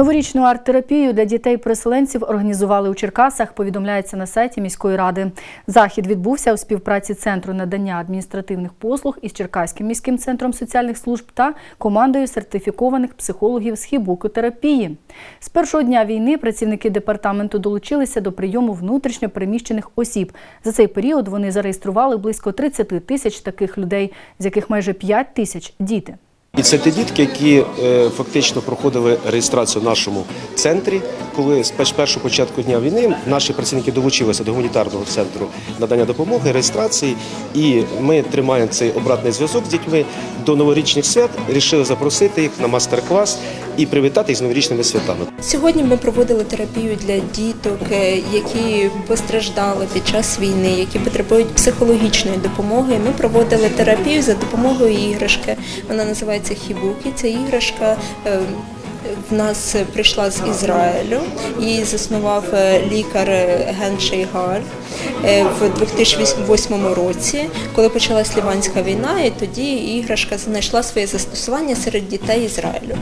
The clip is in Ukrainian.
Новорічну арт-терапію для дітей-переселенців організували у Черкасах, повідомляється на сайті міської ради. Захід відбувся у співпраці Центру надання адміністративних послуг із Черкаським міським центром соціальних служб та командою сертифікованих психологів з хібукотерапії. З першого дня війни працівники департаменту долучилися до прийому внутрішньо переміщених осіб. За цей період вони зареєстрували близько 30 тисяч таких людей, з яких майже 5 тисяч діти. І це ті дітки, які е, фактично проходили реєстрацію в нашому центрі. Коли з перш- першого початку дня війни наші працівники долучилися до гуманітарного центру надання допомоги, реєстрації, і ми тримаємо цей обратний зв'язок з дітьми до новорічних свят. Рішили запросити їх на мастер-клас і привітати з новорічними святами. Сьогодні ми проводили терапію для діток, е, які постраждали під час війни, які потребують психологічної допомоги. Ми проводили терапію за допомогою іграшки. Вона називається хібукі. Ця іграшка. е, В нас прийшла з Ізраїлю, її заснував е, лікар Ген Шейгаль е, в 2008 році, коли почалась Ліванська війна, і тоді іграшка знайшла своє застосування серед дітей Ізраїлю.